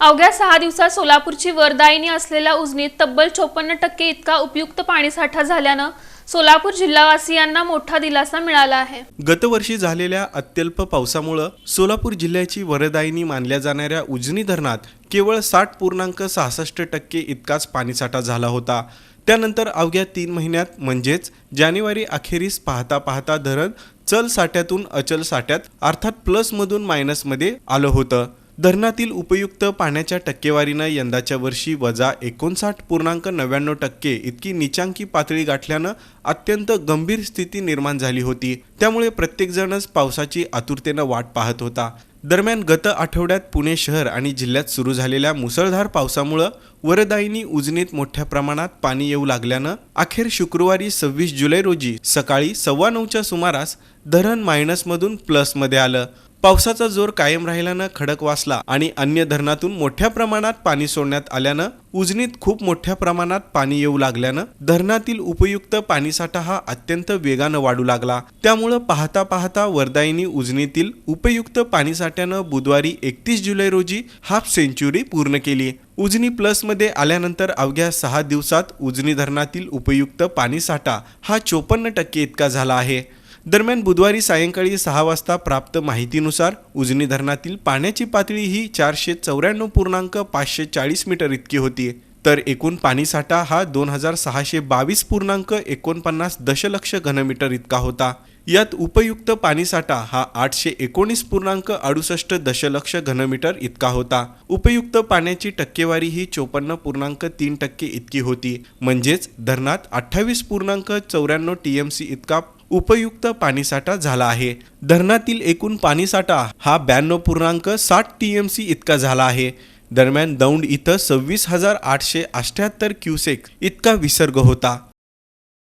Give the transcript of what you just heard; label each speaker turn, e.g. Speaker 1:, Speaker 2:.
Speaker 1: अवघ्या सहा दिवसात सोलापूरची वरदायिनी असलेल्या उजनीत तब्बल चोपन्न टक्के इतका उपयुक्त पाणीसाठा झाल्यानं सोलापूर जिल्हावासियांना मोठा दिलासा मिळाला आहे.
Speaker 2: गतवर्षी झालेल्या अत्यल्प पावसामुळं सोलापूर जिल्ह्याची वरदायिनी मानल्या जाणाऱ्या उजनी धरणात केवळ साठ पूर्णांक सहासष्ट टक्के इतकाच पाणीसाठा झाला होता. त्यानंतर अवघ्या तीन महिन्यात म्हणजेच जानेवारी अखेरीस पाहता पाहता धरण चल साठ्यातून अचल साठ्यात अर्थात प्लसमधून मायनसमध्ये आलं होतं. धरणातील उपयुक्त पाण्याच्या टक्केवारीनं यंदाच्या वर्षी वजा एकोणसाठ पूर्णांक नव्याण्णव टक्के इतकी निचांकी पातळी गाठल्यानं अत्यंत गंभीर स्थिती निर्माण झाली होती. त्यामुळे प्रत्येकजणच पावसाची आतुरतेनं वाट पाहत होता. दरम्यान गत आठवड्यात पुणे शहर आणि जिल्ह्यात सुरू झालेल्या मुसळधार पावसामुळं वरदायिनी उजनीत मोठ्या प्रमाणात पाणी येऊ लागल्यानं अखेर शुक्रवारी सव्वीस जुलै रोजी सकाळी सव्वा नऊच्या सुमारास धरण मायनसमधून प्लसमध्ये आलं. पावसाचा जोर कायम राहिल्यानं खडक वासला आणि अन्य धरणातून मोठ्या प्रमाणात पाणी सोडण्यात आल्यानं उजनीत खूप मोठ्या प्रमाणात पाणी येऊ लागल्यानं धरणातील उपयुक्त पाणीसाठा हा अत्यंत वेगानं वाढू लागला. त्यामुळं पाहता पाहता वरदायिनी उजनीतील उपयुक्त पाणीसाठ्यानं बुधवारी एकतीस जुलै रोजी हाफ सेंचुरी पूर्ण केली. उजनी प्लसमध्ये आल्यानंतर अवघ्या सहा दिवसात उजनी धरणातील उपयुक्त पाणीसाठा हा चोपन्न टक्के इतका झाला आहे. दरम्यान बुधवारी सायंकाळी सहा वाजता प्राप्त माहितीनुसार उजनी धरणातील पाण्याची पातळी ही चारशे चौऱ्याण्णव पूर्णांक पाचशे चाळीस मीटर इतकी होती. तर एकूण पाणीसाठा हा दोन हजार सहाशे बावीस पूर्णांक एकोणपन्नास दशलक्ष घनमीटर इतका होता. यात उपयुक्त पाणीसाठा हा आठशे एकोणीस पूर्णांक अडुसष्ट दशलक्ष घनमीटर इतका होता. उपयुक्त पाण्याची टक्केवारी ही चोपन्न पूर्णांक तीन टक्के इतकी होती. म्हणजेच धरणात अठ्ठावीस पूर्णांक चौऱ्याण्णव टीएमसी इतका उपयुक्त पाणीसाठा झाला आहे. धरणातील एकूण पाणीसाठा हा ब्याण्णव पूर्णांक साठ टीएमसी इतका झाला आहे. दरम्यान दौंड इथं सव्वीस हजार आठशे अठ्ठ्याहत्तर क्युसेक इतका विसर्ग होता.